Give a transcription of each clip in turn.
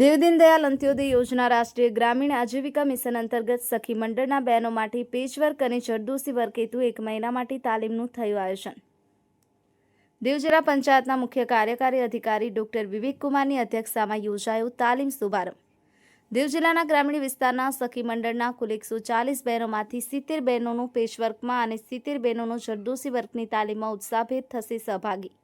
દેવ દીનદયાલ અંત્યોદય યોજના રાષ્ટ્રીય ગ્રામીણ આજીવિકા મિશન અંતર્ગત સખી મંડળના બહેનો માટે પેચવર્ક અને જરદોસી વર્ક હેતુ એક મહિના માટે તાલીમનું થયું આયોજન. દેવ જિલ્લા પંચાયતના મુખ્ય કાર્યકારી અધિકારી ડોક્ટર વિવેક કુમારની અધ્યક્ષતામાં યોજાયો તાલીમ શુભારંભ. દેવ જિલ્લાના ગ્રામીણ વિસ્તારના સખી મંડળના કુલ એકસો ચાલીસ બહેનોમાંથી સિત્તેર બહેનોનું પેચવર્કમાં અને સિત્તેર બહેનોનો જરદોસી વર્કની તાલીમમાં ઉત્સાહભેર થશે સહભાગી.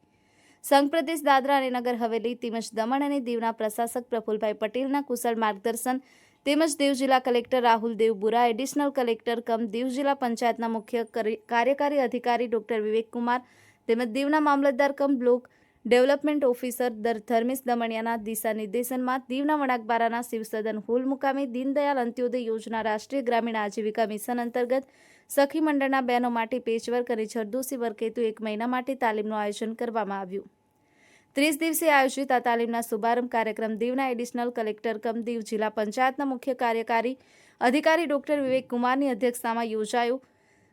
સંઘ પ્રદેશ દાદરા અને નગર હવેલી તેમજ દમણ અને દીવના પ્રશાસક પ્રફુલભાઈ પટેલના કુશળ માર્ગદર્શન તેમજ દીવ જિલ્લા collector Rahul Dev Bura, additional collector cum Diu જિલ્લા પંચાયતના મુખ્ય કરી- કાર્યકારી અધિકારી ડોક્ટર વિવેક કુમાર તેમજ દીવના મામલતદાર કમ બ્લોક ડેવલપમેન્ટ ઓફિસર દર ધર્મેશ દમણિયાના દિશા નિર્દેશનમાં દીવના વણાકબારાના શિવસદન હોલ મુકામે દીનદયાલ અંત્યોદય યોજના રાષ્ટ્રીય ગ્રામીણ આજીવિકા મિશન અંતર્ગત સખી મંડળના બહેનો માટે પેચવર્ક અને જરદોશી વર્ક હેતુ એક મહિના માટે તાલીમનું આયોજન કરવામાં આવ્યું. ત્રીસ દિવસે આયોજિત આ તાલીમના શુભારંભ કાર્યક્રમ દીવના એડિશનલ કલેક્ટર કમ દીવ જિલ્લા પંચાયતના મુખ્ય કાર્યકારી અધિકારી ડોક્ટર વિવેક કુમારની અધ્યક્ષતામાં યોજાયો.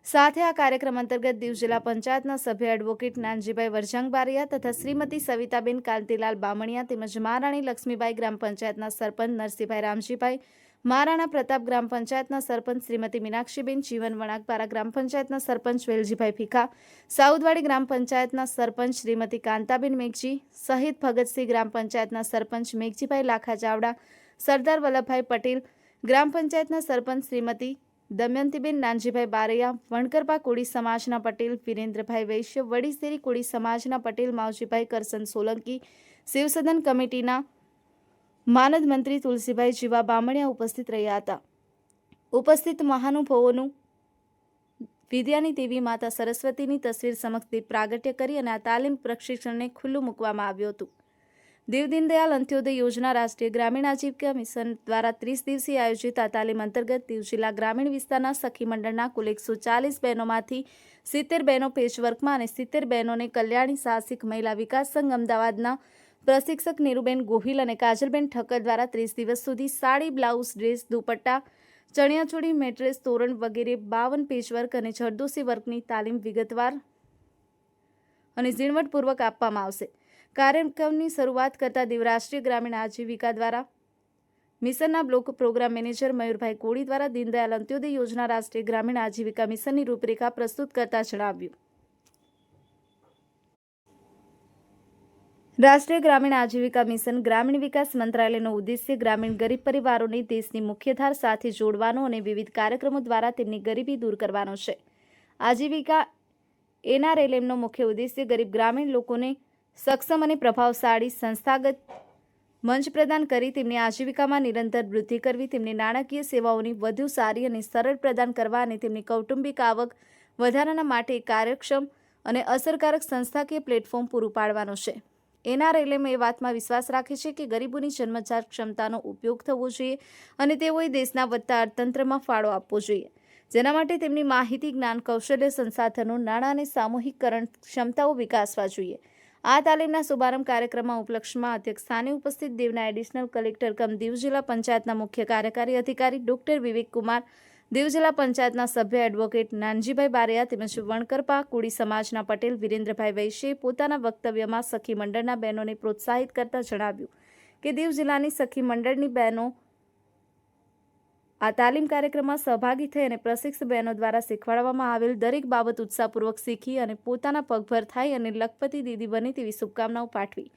સાથે આ કાર્યક્રમ અંતર્ગત દીવ જિલ્લા પંચાયતના સભ્ય એડવોકેટ નાનજીભાઈ વરજંગ બારિયા તથા શ્રીમતી સવિતાબેન કાંતિલાલ બામણિયા તેમજ મહારાણી લક્ષ્મીબાઈ ગ્રામ પંચાયતના સરપંચ નરસિંહભાઈ રામજીભાઈ મહારાણા પ્રતાપ ગ્રામ પંચાયતના સરપંચ શ્રીમતી મીનાક્ષીબેન જીવન વણાકપારા ગ્રામ પંચાયતના સરપંચ વેલજીભાઈ ભીખા, સાઉદવાડી ગ્રામ પંચાયતના સરપંચ શ્રીમતી કાંતાબેન મેઘજી સહિત ભગતસિંહ ગ્રામ પંચાયતના સરપંચ મેઘજીભાઈ લાખા ચાવડા, સરદાર વલ્લભભાઈ પટેલ, ગ્રામ પંચાયતના સરપંચ શ્રીમતી દમયંતીબેન નાનજીભાઈ બારૈયા, વણકરપા કોળી સમાજના પટેલ, વિરેન્દ્રભાઈ વૈશ્ય વડીસેરી કોળી સમાજના પટેલ, માવજીભાઈ કરસન સોલંકી, શિવસદન કમિટીના માનદ મંત્રી તુલસીભાઈ જીવા બામણિયા ઉપસ્થિત રહ્યા હતા. ઉપસ્થિત મહાનુભાવોનું વિદ્યાની દેવી માતા સરસ્વતીની તસવીર સમક્ષ પ્રાગટ્ય કરી અને આ તાલીમ પ્રશિક્ષણને ખુલ્લું મૂકવામાં આવ્યું હતું. દેવ દીનદયાલ અંત્યોદય યોજના રાષ્ટ્રીય ગ્રામીણ આજીવિકા મિશન દ્વારા ત્રીસ દિવસીય આયોજિત આ તાલીમ અંતર્ગત દીવ જિલ્લા ગ્રામીણ વિસ્તારના સખી મંડળના કુલ એકસો ચાલીસ બહેનોમાંથી સિત્તેર બહેનો પેચવર્કમાં અને સિત્તેર બહેનોને કલ્યાણી સાહસિક મહિલા વિકાસ સંઘ અમદાવાદના પ્રશિક્ષક નીરુબેન ગોહિલ અને કાજલબેન ઠક્કર દ્વારા ત્રીસ દિવસ સુધી સાડી, બ્લાઉઝ, ડ્રેસ, દુપટ્ટા ચણિયાચોળી મેટ્રેસ, તોરણ વગેરે બાવન પેચવર્ક અને જરદોસી વર્કની તાલીમ વિગતવાર અને ઝીણવટપૂર્વક આપવામાં આવશે. કાર્યક્રમની શરૂઆત કરતા દેવ રાષ્ટ્રીય ગ્રામીણ આજીવિકા દ્વારા મિશનના block programme manager Mayurbhai Koli દ્વારા દીનદયાલ અંત્યોદય યોજના રાષ્ટ્રીય ગ્રામીણ આજીવિકા મિશનની રૂપરેખા પ્રસ્તુત કરતા જણાવ્યું. રાષ્ટ્રીય ગ્રામીણ આજીવિકા મિશન ગ્રામીણ વિકાસ મંત્રાલયનો ઉદ્દેશ્ય ગ્રામીણ ગરીબ પરિવારોને દેશની મુખ્યધાર સાથે જોડવાનો અને વિવિધ કાર્યક્રમો દ્વારા તેમની ગરીબી દૂર કરવાનો છે. આજીવિકા એનઆરએલએમનો મુખ્ય ઉદ્દેશ્ય ગરીબ ગ્રામીણ લોકોને સક્ષમ અને પ્રભાવશાળી સંસ્થાગત મંચ પ્રદાન કરી તેમની આજીવિકામાં નિરંતર વૃદ્ધિ કરવી, તેમની નાણાકીય સેવાઓની વધુ સારી અને સરળ પ્રદાન કરવા અને તેમની કૌટુંબિક આવક વધારાના માટે કાર્યક્ષમ અને અસરકારક સંસ્થાકીય પ્લેટફોર્મ પૂરું પાડવાનો છે. એનઆરએલએમ એ વાતમાં વિશ્વાસ રાખે છે કે ગરીબોની જન્મજાત ક્ષમતાનો ઉપયોગ થવો જોઈએ અને તેઓએ દેશના વધતા અર્થતંત્રમાં ફાળો આપવો જોઈએ. જેના માટે તેમની માહિતી, જ્ઞાન, કૌશલ્ય, સંસાધનો, નાણાં અને સામૂહિકકરણ ક્ષમતાઓ વિકાસવા જોઈએ. આ તાલીમના શુભારંભ કાર્યક્રમમાં ઉપલક્ષમાં અધ્યક્ષ સ્થાને ઉપસ્થિત દેવના એડિશનલ કલેક્ટર કમ દીવ જિલ્લા પંચાયતના મુખ્ય કાર્યકારી અધિકારી ડોક્ટર વિવેક કુમાર દીવ જિલ્લા પંચાયતના સભ્ય એડવોકેટ નાનજીભાઈ બારિયા તેમજ વણકરપા કુડી સમાજના પટેલ વિરેન્દ્રભાઈ વૈશ્યે પોતાના વક્તવ્યમાં સખી મંડળના બહેનોને પ્રોત્સાહિત કરતા જણાવ્યું કે દીવ જિલ્લાની સખી મંડળની બહેનો આ તાલીમ કાર્યક્રમમાં સહભાગી થઈ અને પ્રશિક્ષ બહેનો દ્વારા શીખવાડવામાં આવેલ દરેક બાબત ઉત્સાહપૂર્વક શીખી અને પોતાના પગભર થાય અને લખપતિ દીદી બને તેવી શુભકામનાઓ પાઠવી.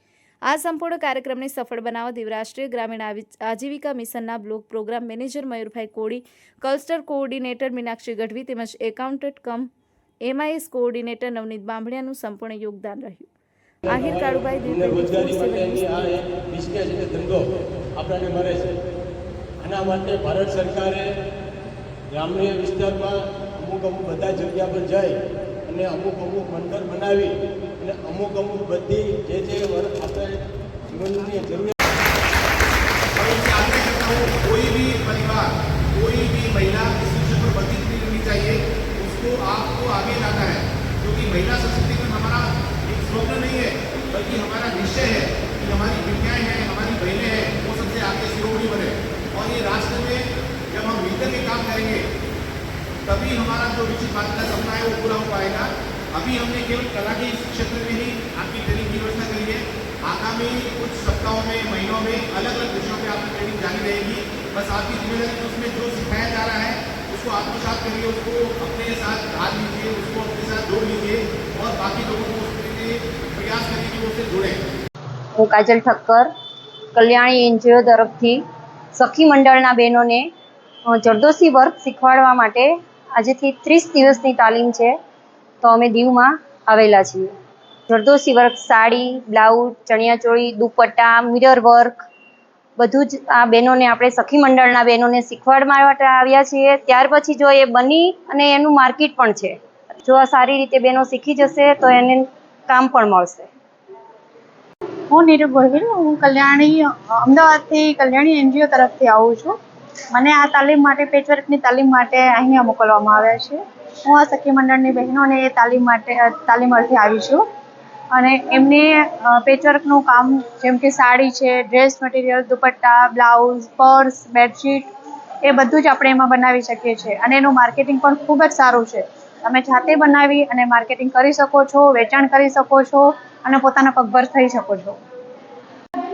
આ સંપૂર્ણ કાર્યક્રમને સફળ બનાવવા દીવ રાષ્ટ્રીય ગ્રામીણ આજીવિકા મિશનના બ્લોક પ્રોગ્રામ મેનેજર મયુરભાઈ કોડી કલ્સ્ટર કોઓર્ડિનેટર મીનાક્ષી ગઢવી તેમજ accountant cum MIS coordinator Navneet બાંભણિયાનું સંપૂર્ણ યોગદાન રહ્યું. આહિર કાળુભાઈ ધંધો આપણને મળે છે. આના માટે ભારત સરકારે ગ્રામ્ય વિસ્તારમાં અમુક અમુક બધા જગ્યા પર જઈ અને અમુક અમુક મંડળ બનાવી અને અમુક અમુક બધી જે જે વર- આપણે જીવનની જરૂરિયાત और इससे आगे करता हूँ कोई भी परिवार कोई भी महिला इस विषय पर बंधित नहीं होनी चाहिए उसको आपको आगे लाना है क्योंकि महिला सशक्तिकरण हमारा एक स्वप्न नहीं है बल्कि हमारा निश्चय है कि हमारी बेटियाँ हैं हमारी बहनें हैं तभी हमारा जो विकसित भारत का सपना है वो पूरा हो पाएगा अभी हमने केवल कला के इस क्षेत्र में ही आपकी ट्रेनिंग की व्यवस्था करी है आगामी कुछ सप्ताहों में महीनों में अलग अलग विषयों पे आप जानी रहेगी बस आपकी जिम्मेदारी है उसमें जो सिखाया जा रहा है उसको आत्मसात करिए उसको अपने साथ डाल लीजिए उसको अपने साथ जोड़ लीजिए और बाकी लोगों को उसके लिए प्रयास करिए कि वो उससे जुड़ें હું કાજલ ઠક્કર કલ્યાણી એનજીઓ તરફથી સખી મંડળના બહેનોને અ, જરદોશી વર્ક શીખવાડવા માટે આજેથી ત્રીસ દિવસની તાલીમ છે, તો અમે દીવમાં આવેલા છીએ. જરદોશી વર્ક, સાડી, બ્લાઉઝ, ચણિયાચોળી, દુપટ્ટા, મિરર વર્ક, બધું જ આ બહેનોને આપણે સખી મંડળના બહેનોને શીખવાડવા માટે આવ્યા છીએ. ત્યાર પછી જો એ બની અને એનું માર્કેટ પણ છે. જો આ સારી રીતે બહેનો શીખી જશે, તો એને કામ પણ મળશે. હું નીરુ ગોહિલ, હું કલ્યાણી, અમદાવાદથી કલ્યાણી એનજીઓ તરફથી આવું છું. મને આ તાલીમ માટે પેચવર્કની તાલીમ માટે અહીંયા મોકલવામાં આવ્યા છે. હું આ સખી મંડળની બહેનોને એ તાલીમ માટે તાલીમ અર્થે આવી છું. અને એમને પેચવર્કનું કામ જેમ કે સાડી છે, dress material, dupatta, blouse, purse, bedsheet, એ બધું જ આપણે એમાં બનાવી શકીએ છીએ. અને એનું માર્કેટિંગ પણ ખૂબ જ સારું છે. તમે જાતે બનાવી અને માર્કેટિંગ કરી શકો છો, વેચાણ કરી શકો છો અને પોતાના પગભર થઈ શકો છો.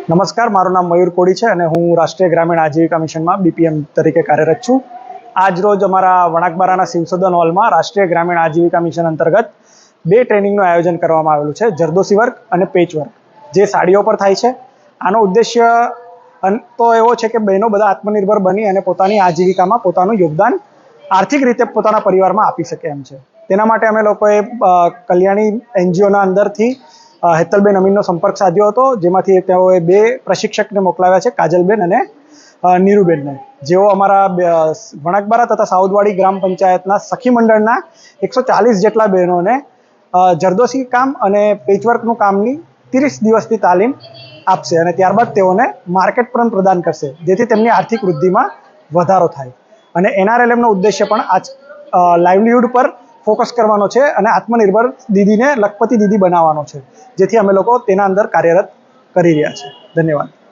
નમસ્કાર, મારું નામ મયુર કોડી છે અને હું રાષ્ટ્રીય ગ્રામીણ આજીવિકા મિશનમાં બીપીએમ તરીકે કાર્યરત છું. આજ રોજ અમારા વણાકબારાના સંશોધન હોલમાં રાષ્ટ્રીય ગ્રામીણ આજીવિકા મિશન અંતર્ગત બે ટ્રેનિંગનું આયોજન કરવામાં આવેલું છે જરદોશી વર્ક અને પેચ વર્ક. જે સાડીઓ પર થાય છે. આનો ઉદ્દેશ્ય તો એવો છે કે બહેનો બધા આત્મનિર્ભર બની અને પોતાની આજીવિકામાં પોતાનું યોગદાન આર્થિક રીતે પોતાના પરિવારમાં આપી શકે એમ છે. તેના માટે અમે લોકોએ કલ્યાણી એનજીઓના અંદરથી હેતલબેન અમીનનો સંપર્ક સાધ્યો હતો, જેમાંથી તેઓએ બે પ્રશિક્ષકને મોકલાવ્યા છે, કાજલબેન અને નીરુબેનને. જેઓ અમારા વણાકબારા તથા સાઉદવાડી ગ્રામ પંચાયતના સખી મંડળના એકસો ચાલીસ જેટલા બહેનોને જરદોશી કામ અને પેચવર્કનું કામની ત્રીસ દિવસની તાલીમ આપશે અને ત્યારબાદ તેઓને માર્કેટ પણ પ્રદાન કરશે, જેથી તેમની આર્થિક વૃદ્ધિમાં વધારો થાય. અને એનઆરએલએમનો ઉદ્દેશ્ય પણ આજ લાઇવલીહુડ પર ફોકસ કરવાનો છે અને આત્મનિર્ભર દીદીને લખપતિ દીદી બનાવવાનો છે, જેથી અમે લોકો તેના અંદર કાર્યરત કરી રહ્યા છીએ. ધન્યવાદ.